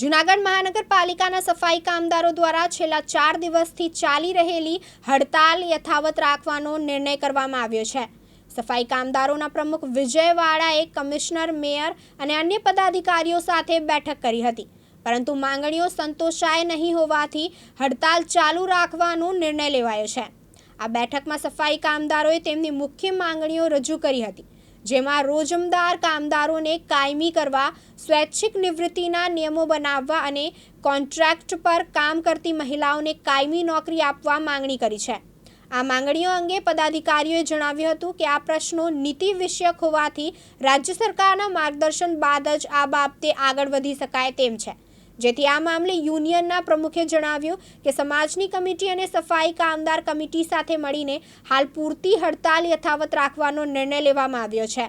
જૂનાગઢ મહાનગરપાલિકાના સફાઈ કામદારો દ્વારા છેલ્લા ચાર દિવસથી ચાલી રહેલી હડતાલ યથાવત રાખવાનો નિર્ણય કરવામાં આવ્યો છે. સફાઈ કામદારોના પ્રમુખ વિજય વાળાએ કમિશનર, મેયર અને અન્ય પદાધિકારીઓ સાથે બેઠક કરી હતી. પરંતુ માંગણીઓ સંતોષાય નહીં હોવાથી હડતાલ ચાલુ રાખવાનો નિર્ણય લેવાયો છે. આ બેઠકમાં સફાઈ કામદારોએ તેમની મુખ્ય માંગણીઓ રજૂ કરી હતી. જેમાં રોજમદાર કામદારોને કાયમી કરવા, સ્વૈચ્છિક નિવૃત્તિના નિયમો બનાવવા અને કોન્ટ્રાક્ટ પર કામ કરતી મહિલાઓને કાયમી નોકરી આપવા માંગણી કરી છે. આ માંગણીઓ અંગે પદાધિકારીઓએ જણાવ્યું હતું કે આ પ્રશ્નો નીતિ વિષયક હોવાથી રાજ્ય સરકારના માર્ગદર્શન બાદ જ આ બાબતે આગળ વધી શકાય તેમ છે. જેથી આ મામલે યુનિયનના પ્રમુખે જણાવ્યું કે સમાજની કમિટી અને સફાઈ કામદાર કમિટી સાથે મળીને હાલ પૂરતી હડતાલ યથાવત રાખવાનો નિર્ણય લેવામાં આવ્યો છે.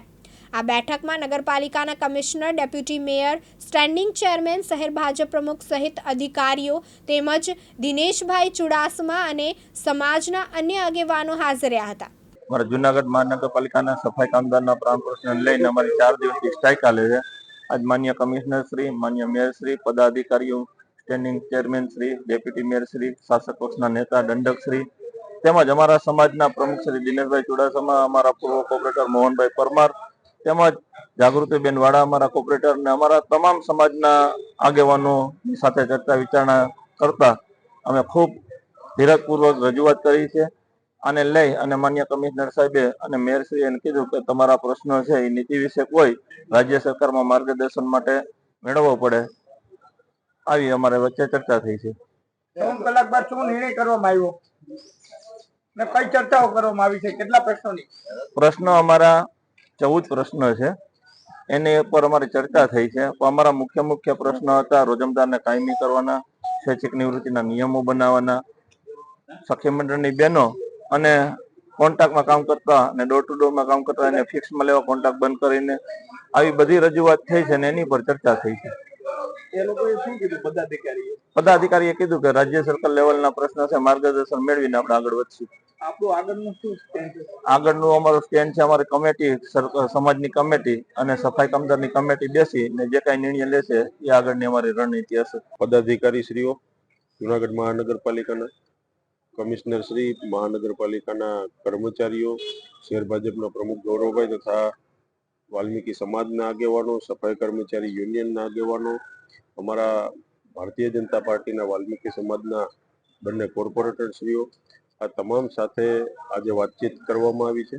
આ બેઠકમાં નગરપાલિકાના commissioner, deputy mayor, standing chairman શહેર ભાજપ પ્રમુખ સહિત અધિકારીઓ તેમજ દિનેશભાઈ ચુડાસમા અને સમાજના અન્ય આગેવાનો હાજર રહ્યા હતા. અમારા જુનાગઢ મહાનગરપાલિકાના સફાઈ કામદારના પ્રાણ પ્રશ્ન લઈને અમારી ચાર દિવસની સ્ટ્રાઇક ચાલે છે. આજ માન્ય કમિશનર શ્રી, માન્ય મેયર શ્રી, પદાધિકારીઓ standing chairman Shri deputy mayor Shri, શાસક પક્ષના નેતા, દંડક શ્રી, તેમજ અમારા સમાજના પ્રમુખ શ્રી દિનેશભાઈ ચુડાસમા, અમારા પૂર્વ કોર્પોરેટર મોહનભાઈ પરમાર, તેમજ જાગૃતિબેન વાળા અમારા કોર્પોરેટર અને અમારા તમામ સમાજના આગેવાનો સાથે ચર્ચા વિચારણા કરતા અમે ખૂબ ધીરજપૂર્વક રજૂઆત કરી છે. આને લઈ અને માન્ય કમિશનર સાહેબે અને મેયરશ્રીએ એને કીધું કે તમારા પ્રશ્નો છે એ નીતિ વિશે કોઈ રાજ્ય સરકારમાં માર્ગદર્શન માટે મેળવવો પડે. આવી અમારે વચ્ચે ચર્ચા થઈ છે. ત્રણ કલાક બાદ શું નિર્ણય કરવામાં આવ્યો? ને કઈ ચર્ચાઓ કરવામાં આવી છે? કેટલા પ્રશ્નોની? પ્રશ્નો અમારા ચૌદ પ્રશ્નો છે. એની ઉપર અમારી ચર્ચા થઈ છે. અમારા મુખ્ય મુખ્ય પ્રશ્નો હતા રોજમદારને કાયમી કરવાના સ્વૈચ્છિક નિવૃત્તિના નિયમો બનાવવાના સખી મંડળની બહેનો અને કોન્ટ્રાક્ટમાં કામ કરતા અને ડોર ટુ ડોરમાં કામ કરતા એને ફિક્સમાં લેવા કોન્ટ્રાક્ટ બંધ કરીને આવી બધી રજૂઆત થઈ છે અને એની પર ચર્ચા થઈ છે. પદાધિકારીએ? પદાધિકારીએ કીધું કે રાજ્ય સરકાર લેવલના પ્રશ્ન છે માર્ગદર્શન મેળવીને આપણે આગળ વધશું. આગળનું શું stand છે? આગળનું અમારું સ્ટેન્ડ છે અમારી કમિટી સરકાર સમાજની કમિટી અને સફાઈ કામદારની કમિટી બેસી ને જે કાંઈ નિર્ણય લેશે એ આગળની અમારી રણનીતિ હશે. પદાધિકારી શ્રીઓ જુનાગઢ મહાનગરપાલિકાના કમિશનર શ્રી મહાનગરપાલિકાના કર્મચારીઓ શહેર ભાજપના પ્રમુખ ગૌરવભાઈ તથા વાલ્મીકી સમાજના આગેવાનો સફાઈ કર્મચારી યુનિયનના આગેવાનો અમારા ભારતીય જનતા પાર્ટીના વાલ્મીકી સમાજના બંને કોર્પોરેટર શ્રીઓ આ તમામ સાથે આજે વાતચીત કરવામાં આવી છે.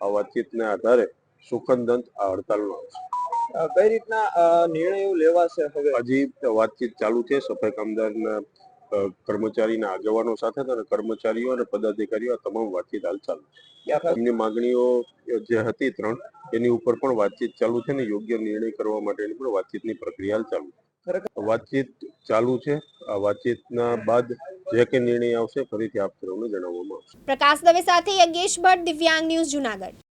આ વાતચીતના આધારે સુખંદ અંત આ હડતાલનો આવશે. કઈ રીતના નિર્ણયો લેવાશે હવે? હજી વાતચીત ચાલુ છે. સફાઈ કામદારના કર્મચારીના આગેવાનો સાથે અને કર્મચારીઓ અને પદાધિકારીઓ આ તમામ વાતચીત હાલ ચાલુ છે. એમની માંગણીઓ જે હતી ત્રણ, એની ઉપર પણ વાતચીત ચાલુ છે ને યોગ્ય નિર્ણય કરવા માટેની પણ વાતચીતની પ્રક્રિયા હાલ ચાલુ છે. વાતચીત ચાલુ છે આ વાતચીતના બાદ જે કે નિર્ણય આવશે ફરીથી આપ સૌને જણાવવામાં આવશે પ્રકાશ દવે સાથે યજ્ઞેશ ભટ્ટ દિવ્યાંગ ન્યૂઝ જુનાગઢ